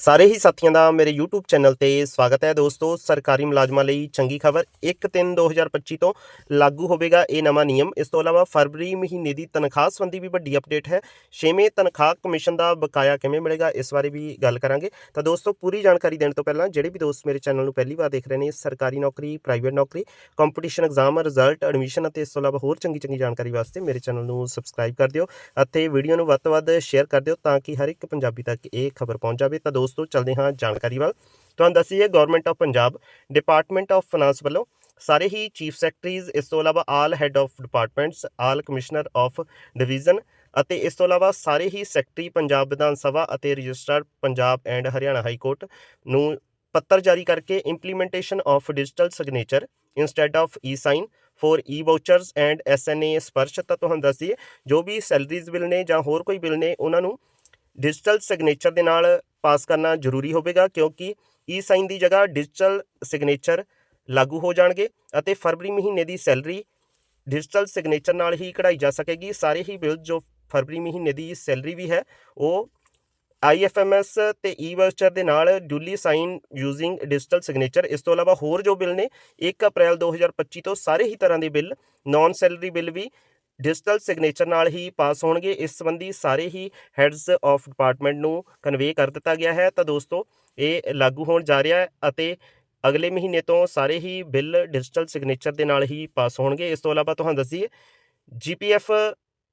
ਸਾਰੇ ਹੀ ਸਾਥੀਆਂ ਦਾ ਮੇਰੇ YouTube ਚੈਨਲ ਤੇ ਸਵਾਗਤ ਹੈ ਦੋਸਤੋ। ਸਰਕਾਰੀ ਮੁਲਾਜ਼ਮਾਂ ਲਈ ਚੰਗੀ ਖਬਰ 1/3/2025 ਤੋਂ ਲਾਗੂ ਹੋਵੇਗਾ ਇਹ ਨਵਾਂ ਨਿਯਮ। ਇਸ ਤੋਂ ਇਲਾਵਾ ਫਰਵਰੀ ਮਹੀਨੇ ਦੀ ਤਨਖਾਹ ਸੰਬੰਧੀ ਵੀ ਵੱਡੀ ਅਪਡੇਟ ਹੈ। ਛੇਵੇਂ ਤਨਖਾਹ ਕਮਿਸ਼ਨ ਦਾ ਬਕਾਇਆ ਕਿਵੇਂ ਮਿਲੇਗਾ ਇਸ ਬਾਰੇ ਵੀ ਗੱਲ ਕਰਾਂਗੇ। ਤਾਂ ਦੋਸਤੋ, ਪੂਰੀ ਜਾਣਕਾਰੀ ਦੇਣ ਤੋਂ ਪਹਿਲਾਂ ਜਿਹੜੇ ਵੀ ਦੋਸਤ ਮੇਰੇ ਚੈਨਲ ਨੂੰ ਪਹਿਲੀ ਵਾਰ ਦੇਖ ਰਹੇ ਨੇ, ਸਰਕਾਰੀ ਨੌਕਰੀ ਪ੍ਰਾਈਵੇਟ ਨੌਕਰੀ ਕੰਪੀਟੀਸ਼ਨ ਐਗਜ਼ਾਮ ਰਿਜ਼ਲਟ ਐਡਮਿਸ਼ਨ ਅਤੇ ਇਸ ਤੋਂ ਇਲਾਵਾ ਹੋਰ ਚੰਗੀ ਚੰਗੀ ਜਾਣਕਾਰੀ ਵਾਸਤੇ ਮੇਰੇ ਚੈਨਲ ਨੂੰ ਸਬਸਕ੍ਰਾਈਬ ਕਰ ਦਿਓ ਅਤੇ ਵੀਡੀਓ ਨੂੰ ਵੱਧ ਤੋਂ ਵੱਧ ਸ਼ੇਅਰ ਕਰ ਦਿਓ ਤਾਂ ਕਿ ਹਰ ਇੱਕ ਪੰਜਾਬੀ ਤੱਕ ਇਹ ਖਬਰ ਪਹੁੰਚ ਜਾਵੇ। ਤਾਂ ਦੋਸਤੋ ਚੱਲਦੇ ਹਾਂ ਜਾਣਕਾਰੀ ਵੱਲ। ਤੁਹਾਨੂੰ ਦੱਸੀਏ government of Punjab department of finance ਵੱਲੋਂ ਸਾਰੇ ਹੀ ਚੀਫ ਸੈਕਟਰੀਜ਼ ਇਸ ਤੋਂ ਇਲਾਵਾ all head of departments all commissioner of division ਅਤੇ ਇਸ ਤੋਂ ਇਲਾਵਾ ਸਾਰੇ ਹੀ ਸੈਕਟਰੀ ਪੰਜਾਬ ਵਿਧਾਨ ਸਭਾ ਅਤੇ register Punjab and Haryana high court ਨੂੰ ਪੱਤਰ ਜਾਰੀ ਕਰਕੇ implementation of digital signature instead of e sign for e vouchers and SNA Sparsh ਤਾਂ ਤੁਹਾਨੂੰ ਦੱਸ ਦਈਏ ਜੋ ਵੀ ਸੈਲਰੀਜ਼ ਬਿੱਲ ਨੇ ਜਾਂ ਹੋਰ ਕੋਈ ਬਿੱਲ ਨੇ, ਉਹਨਾਂ ਨੂੰ ਡਿਜੀਟਲ ਸਿਗਨੇਚਰ ਦੇ ਨਾਲ ਪਾਸ ਕਰਨਾ ਜ਼ਰੂਰੀ ਹੋਵੇਗਾ ਕਿਉਂਕਿ ਈ ਸਾਈਨ ਦੀ ਜਗ੍ਹਾ ਡਿਜੀਟਲ ਸਿਗਨੇਚਰ ਲਾਗੂ ਹੋ ਜਾਣਗੇ ਅਤੇ ਫਰਵਰੀ ਮਹੀਨੇ ਦੀ ਸੈਲਰੀ ਡਿਜੀਟਲ ਸਿਗਨੇਚਰ ਨਾਲ ਹੀ ਕਢਾਈ ਜਾ ਸਕੇਗੀ। ਸਾਰੇ ਹੀ ਬਿੱਲ ਜੋ ਫਰਵਰੀ ਮਹੀਨੇ ਦੀ ਸੈਲਰੀ ਵੀ ਹੈ, ਉਹ ਆਈਐਫਐਮਐਸ ਤੇ ਈ ਵਾਊਚਰ ਦੇ ਨਾਲ duly sign using digital signature ਇਸ ਤੋਂ ਇਲਾਵਾ ਹੋਰ ਜੋ ਬਿੱਲ ਨੇ 1 ਅਪ੍ਰੈਲ 2025 ਤੋਂ ਸਾਰੇ ਹੀ ਤਰ੍ਹਾਂ ਦੇ ਬਿੱਲ ਨਾਨ ਸੈਲਰੀ ਬਿੱਲ ਵੀ ਡਿਜੀਟਲ ਸਿਗਨੇਚਰ ਨਾਲ ਹੀ ਪਾਸ ਹੋਣਗੇ। ਇਸ ਸੰਬੰਧੀ ਸਾਰੇ ਹੀ ਹੈਡਸ ਆਫ ਡਿਪਾਰਟਮੈਂਟ ਨੂੰ ਕਨਵੇ ਕਰ ਦਿੱਤਾ ਗਿਆ ਹੈ। ਤਾਂ ਦੋਸਤੋ, ਇਹ ਲਾਗੂ ਹੋਣ ਜਾ ਰਿਹਾ ਹੈ ਅਤੇ ਅਗਲੇ ਮਹੀਨੇ ਤੋਂ ਸਾਰੇ ਹੀ ਬਿੱਲ ਡਿਜੀਟਲ ਸਿਗਨੇਚਰ ਦੇ ਨਾਲ ਹੀ ਪਾਸ ਹੋਣਗੇ। ਇਸ ਤੋਂ ਇਲਾਵਾ ਤੁਹਾਨੂੰ ਦੱਸੀਏ GPF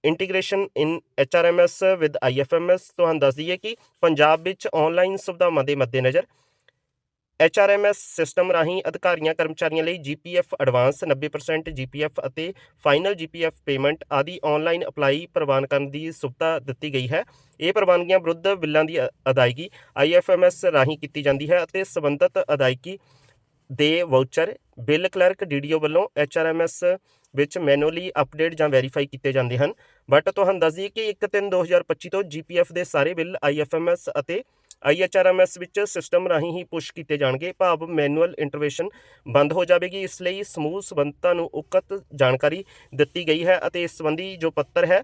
integration in HRMS with IFMS ਤੁਹਾਨੂੰ ਦੱਸ ਦਈਏ ਕਿ ਪੰਜਾਬ ਵਿੱਚ ਆਨਲਾਈਨ ਸੁਵਿਧਾਵਾਂ ਦੇ ਮੱਦੇਨਜ਼ਰ ਐਚਆਰਐਮਐਸ ਸਿਸਟਮ ਰਾਹੀਂ ਅਧਿਕਾਰੀਆਂ, ਕਰਮਚਾਰੀਆਂ ਲਈ ਜੀਪੀਐਫ ਐਡਵਾਂਸ 90% ਜੀਪੀਐਫ ਅਤੇ ਫਾਈਨਲ ਜੀਪੀਐਫ ਪੇਮੈਂਟ ਆਦਿ ਆਨਲਾਈਨ ਅਪਲਾਈ ਪ੍ਰਵਾਨ ਕਰਨ ਦੀ ਸੁਵਿਧਾ ਦਿੱਤੀ ਗਈ ਹੈ। ਇਹ ਪ੍ਰਵਾਨਗੀਆਂ ਵਿਰੁੱਧ ਬਿੱਲਾਂ ਦੀ ਅ- ਅਦਾਇਗੀ ਆਈਐਫਐਮਐਸ ਰਾਹੀਂ ਕੀਤੀ ਜਾਂਦੀ ਹੈ ਅਤੇ ਸਬੰਧਤ ਅਦਾਇਗੀ ਦੇ ਵਾਊਚਰ ਬਿੱਲ ਕਲਰਕ ਡੀਡੀਓ ਵੱਲੋਂ ਐਚਆਰਐਮਐਸ ਵਿੱਚ ਮੈਨੂਅਲੀ ਅਪਡੇਟ ਜਾਂ ਵੈਰੀਫਾਈ ਕੀਤੇ ਜਾਂਦੇ ਹਨ। ਬਟ ਤੁਹਾਨੂੰ ਦੱਸ ਦਈਏ ਕਿ 1/3/2025 ਤੋਂ ਜੀਪੀਐਫ ਦੇ ਸਾਰੇ ਬਿੱਲ ਆਈਐਫਐਮਐਸ ਅਤੇ ਆਈਐਚਆਰਐਮਐਸ ਵਿੱਚ ਸਿਸਟਮ ਰਾਹੀਂ ਹੀ ਪੁਸ਼ ਕੀਤੇ ਜਾਣਗੇ। ਭਾਵ ਮੈਨੂਅਲ ਇੰਟਰਵੈਂਸ਼ਨ ਬੰਦ ਹੋ ਜਾਵੇਗੀ, ਇਸ ਲਈ ਸਮੂਹ ਸੰਬੰਧਤਾਂ ਨੂੰ ਉਕਤ ਜਾਣਕਾਰੀ ਦਿੱਤੀ ਗਈ ਹੈ ਅਤੇ ਇਸ ਸੰਬੰਧੀ ਜੋ ਪੱਤਰ ਹੈ,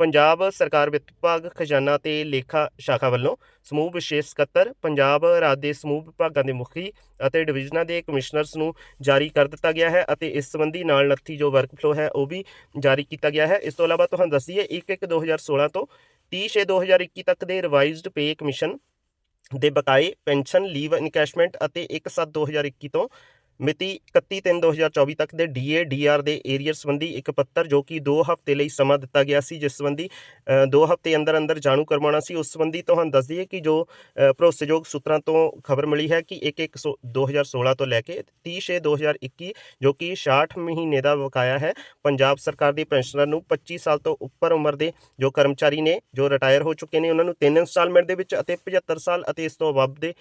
ਪੰਜਾਬ ਸਰਕਾਰ ਵਿੱਤ ਵਿਭਾਗ, ਖਜ਼ਾਨਾ ਤੇ ਲੇਖਾ ਸ਼ਾਖਾ ਵੱਲੋਂ ਸਮੂਹ ਵਿਸ਼ੇਸ਼ ਸਕੱਤਰ, ਪੰਜਾਬ ਰਾਜ ਦੇ ਸਮੂਹ ਵਿਭਾਗਾਂ ਦੇ ਮੁਖੀ ਅਤੇ ਡਿਵੀਜ਼ਨਾਂ ਦੇ ਕਮਿਸ਼ਨਰਸ ਨੂੰ ਜਾਰੀ ਕਰ ਦਿੱਤਾ ਗਿਆ ਹੈ ਅਤੇ ਇਸ ਸੰਬੰਧੀ ਨਾਲ ਨੱਥੀ ਜੋ ਵਰਕਫਲੋ ਹੈ, ਉਹ ਵੀ ਜਾਰੀ ਕੀਤਾ ਗਿਆ ਹੈ। ਇਸ ਤੋਂ ਇਲਾਵਾ ਤੁਹਾਨੂੰ ਦੱਸ ਦਈਏ 1/1/2016 ਤੋਂ 30/6/2021 ਤੱਕ ਦੇ ਰਿਵਾਈਜ਼ਡ ਪੇ ਕਮਿਸ਼ਨ ਦੇ ਬਕਾਏ ਪੈਨਸ਼ਨ ਲੀਵ ਇਨਕੈਸ਼ਮੈਂਟ ਅਤੇ 1/7/2021 ਤੋਂ ਮਿਤੀ 31/3/2024 ਤੱਕ ਦੇ ਡੀਏ ਡੀਆਰ ਦੇ ਏਰੀਅਰ ਸੰਬੰਧੀ ਇੱਕ ਪੱਤਰ ਜੋ ਕਿ 2 ਹਫ਼ਤੇ ਲਈ ਸਮਾਂ ਦਿੱਤਾ ਗਿਆ ਸੀ, ਜਿਸ ਸੰਬੰਧੀ 2 ਹਫ਼ਤੇ ਅੰਦਰ ਅੰਦਰ ਜਾਣੂ ਕਰਵਾਉਣਾ ਸੀ। ਉਸ ਸੰਬੰਧੀ ਤੁਹਾਨੂੰ ਦੱਸ ਦਈਏ ਕਿ ਜੋ ਭਰੋਸੇਯੋਗ ਸੂਤਰਾਂ ਤੋਂ ਖਬਰ ਮਿਲੀ ਹੈ ਕਿ 1 2016 ਤੋਂ ਲੈ ਕੇ 30 2021 ਜੋ ਕਿ 66 ਮਹੀਨੇ ਦਾ ਬਕਾਇਆ ਹੈ, ਪੰਜਾਬ ਸਰਕਾਰ ਦੀ ਪੈਨਸ਼ਨਰ ਨੂੰ 25 ਸਾਲ ਤੋਂ ਉੱਪਰ ਉਮਰ ਦੇ ਜੋ ਕਰਮਚਾਰੀ ਨੇ, ਜੋ ਰਿਟਾਇਰ ਹੋ ਚੁੱਕੇ ਨੇ, ਉਹਨਾਂ ਨੂੰ 3 ਇੰਸਟਾਲਮੈਂਟ ਦੇ ਵਿੱਚ ਅਤੇ 75 ਸਾਲ ਅਤੇ ਇਸ ਤੋਂ ਵੱਧ ਦੇ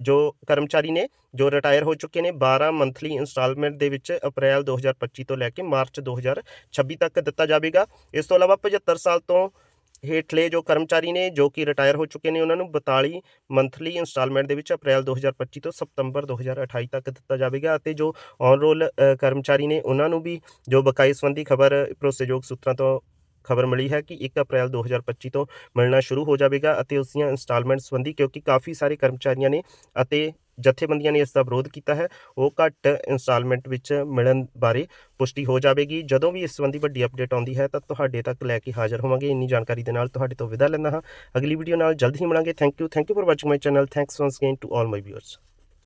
ਜੋ ਕਰਮਚਾਰੀ ਨੇ, ਜੋ ਰਿਟਾਇਰ ਹੋ ਚੁੱਕੇ ਨੇ 12 ਮੰਥਲੀ ਇੰਸਟਾਲਮੈਂਟ ਦੇ ਵਿੱਚ ਅਪ੍ਰੈਲ 2025 ਤੋਂ ਲੈ ਕੇ ਮਾਰਚ 2026 ਤੱਕ ਦਿੱਤਾ ਜਾਵੇਗਾ। ਇਸ ਤੋਂ ਇਲਾਵਾ 75 ਸਾਲ ਤੋਂ ਹੇਠਲੇ ਜੋ ਕਰਮਚਾਰੀ ਨੇ, ਜੋ ਕਿ ਰਿਟਾਇਰ ਹੋ ਚੁੱਕੇ ਨੇ, ਉਹਨਾਂ ਨੂੰ 42 ਮੰਥਲੀ ਇੰਸਟਾਲਮੈਂਟ ਦੇ ਵਿੱਚ ਅਪ੍ਰੈਲ 2025 ਤੋਂ ਸਤੰਬਰ 2028 ਤੱਕ ਦਿੱਤਾ ਜਾਵੇਗਾ ਅਤੇ ਜੋ ਔਨ ਰੋਲ ਕਰਮਚਾਰੀ ਨੇ, ਉਹਨਾਂ ਨੂੰ ਵੀ ਜੋ ਬਕਾਈ ਸੰਬੰਧੀ ਖਬਰ, ਭਰੋਸੇਯੋਗ ਸੂਤਰਾਂ ਤੋਂ ਖਬਰ ਮਿਲੀ ਹੈ ਕਿ 1 ਅਪ੍ਰੈਲ 2025 ਤੋਂ ਮਿਲਣਾ ਸ਼ੁਰੂ ਹੋ ਜਾਵੇਗਾ ਅਤੇ ਉਸ ਦੀਆਂ ਇੰਸਟਾਲਮੈਂਟ ਸੰਬੰਧੀ ਕਿਉਂਕਿ ਕਾਫੀ ਸਾਰੇ ਕਰਮਚਾਰੀਆਂ ਨੇ ਅਤੇ ਜਥੇਬੰਦੀਆਂ ਨੇ ਇਸ ਦਾ ਵਿਰੋਧ ਕੀਤਾ ਹੈ, ਉਹ ਘੱਟ ਇੰਸਟਾਲਮੈਂਟ ਵਿੱਚ ਮਿਲਣ ਬਾਰੇ ਪੁਸ਼ਟੀ ਹੋ ਜਾਵੇਗੀ। ਜਦੋਂ ਵੀ ਇਸ ਸੰਬੰਧੀ ਵੱਡੀ ਅਪਡੇਟ ਆਉਂਦੀ ਹੈ ਤਾਂ ਤੁਹਾਡੇ ਤੱਕ ਲੈ ਕੇ ਹਾਜ਼ਰ ਹੋਵਾਂਗੇ। ਇੰਨੀ ਜਾਣਕਾਰੀ ਦੇ ਨਾਲ ਤੁਹਾਡੇ ਤੋਂ ਵਿਦਾ ਲੈਂਦਾ ਹਾਂ। ਅਗਲੀ ਵੀਡੀਓ ਨਾਲ ਜਲਦ ਹੀ ਮਿਲਾਂਗੇ। Thank you thank you for watching my channel thanks once again to all my viewers